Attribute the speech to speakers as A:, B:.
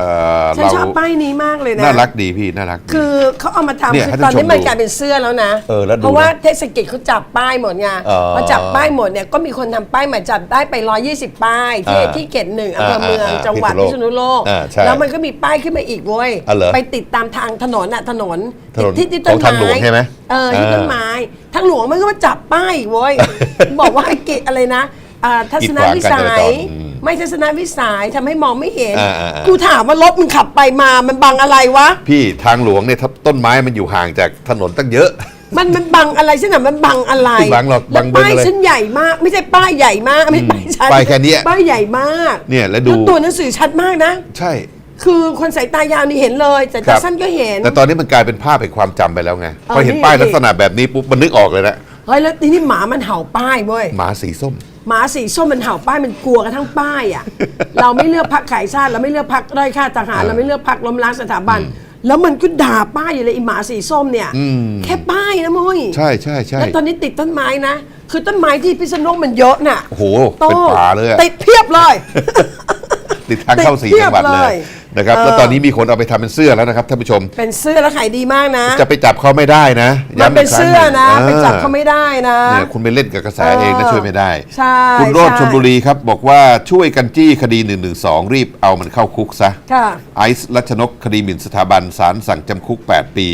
A: เอ่อ
B: ฉัน
A: เรา
B: ชอบป้ายนี้มากเลยนะ
A: น่ารักดีพี่น่ารักดี
B: คือเขาเอามาทำ
A: เนี่ย
B: คือ
A: ให้
B: ตอนนี้
A: ท่านผู้ชม
B: มัน
A: ดู
B: กลายเป็นเสื้อแล้วนะ
A: เออแล้วดู
B: เพราะว่า
A: นะ
B: เทศกิจเขาจับป้ายหมดไง
A: อ๋อ
B: พอจับป้ายหมดเนี่ยก็มีคนทำป้ายมาจับได้ไป 120 ป้ายที่
A: อ่า
B: ที่เขตหนึ่งอำเภอเมือง
A: อ่าอ่า
B: จังหวัด
A: พิ
B: พิ
A: ษ
B: ษ
A: ณุ
B: ณุ
A: โล
B: โลก
A: กอ่าใช่
B: แล้วมันก็มีป้ายขึ้นมาอีกเว้ย
A: อ๋อเหรอ
B: ไปติดตามทางถนนอะถนน
A: ถนน
B: ที่ที่
A: ข
B: ต้
A: อนงทางหลวง
B: ไม้
A: ใช่ไหม
B: เออที่
A: อ่า
B: ต้นไม้ทางหลวงมันก็มาจับป้ายอีกเว้ยบอกว่าให้เกตอะไรนะอ่าทัศนวิสั
A: กีดขวางการจราจ
B: ย
A: รอืม
B: ไม่ทัศนวิสัยทำให้มองไม่เห็น
A: อ่าอ่าอ่า
B: กูถามว่ารถมึงขับไปมามันบังอะไรวะ
A: พี่ทางหลวงเนี่ยถ้าต้นไม้มันอยู่ห่างจากถนนตั้งเยอะ
B: มันมันบังอะไรฉันน่ะมันบังอะไร
A: ไม่บังหรอก
B: แล้ว
A: บังเบิ้ง
B: ป้าย
A: อะไร
B: ฉันใหญ่มาก ไม่ใช่ป้ายใหญ่มากไม่ใช่ป้ายฉัน
A: ป้ายแค่เนี้ย
B: ป้ายใหญ่มาก
A: เนี่ยแล้วดู
B: ตัวหนังสือชัดมากนะ
A: ใช่
B: คือคนสายตายาวนี่เห็นเลยแต่
A: ครั
B: ตา
A: บ
B: สั้นก็เห็น
A: แต่ตอนนี้มันกลายเป็นภาพแห่งความจำไปแล้วไง
B: เออ
A: พอเห็น
B: นี่
A: ป้าย
B: นี่
A: ลักษณะแบบนี้ปุ๊บมันนึกออกเลยนะ
B: เฮ้ยแล้วทีนี้หมามันเห่าป้ายเว้ย
A: หมาสีส้ม
B: หมาสีส้มมันเห่าป้ายมันกลัวกันทั้งป้ายอะ เราไม่เลือกพักขายชาติเราไม่เลือกพักด้อยค่าทหาร
A: เออ
B: เราไม่เลือกพักล้มล้างสถาบัน แล้วมันก็ด่าป้ายอยู่เลยไอหมาสีส้มเนี่ย
A: อืม
B: แค่ป้ายนะมุ้ย
A: ใช่ใช่ใช่
B: แล้วตอนนี้ติดต้นไม้นะ คือต้นไม้ที่พิษณุโลกมันเยอะน่ะ
A: โอ้โห เป็นป่าเลยอะ
B: ติดเพียบเลย
A: ติดทางเข้าสี่
B: ติดเพีย
A: จั
B: บ
A: งหวัดเล
B: เลยย
A: นะครับ
B: เออ
A: แล้วตอนนี้มีคนเอาไปทำเป็นเสื้อแล้วนะครับท่านผู้ชม
B: เป็นเสื้อแล้วขายดีมากนะ
A: จะไปจับเขาไม่ได้นะ
B: มัน
A: ย้ำ
B: เป็น
A: กครั้ง
B: เสื้อนะ
A: หง
B: ไปจับเขาไม่ได้นะ
A: เนี่ยคุณไปเล่นกับกระแสเองนะ
B: เออ
A: ช่วยไม่ได้
B: ใช่
A: คุณโรจน์
B: ใช่
A: ชลบุรีครับ บอกว่าช่วยกันจี้คดี1นึรีบเอามันเข้าคุกซะ
B: ค่ะ
A: ไอซ์รัชนกคดีหมิ่นสถาบันศาลสั่งจำคุก 8 ปี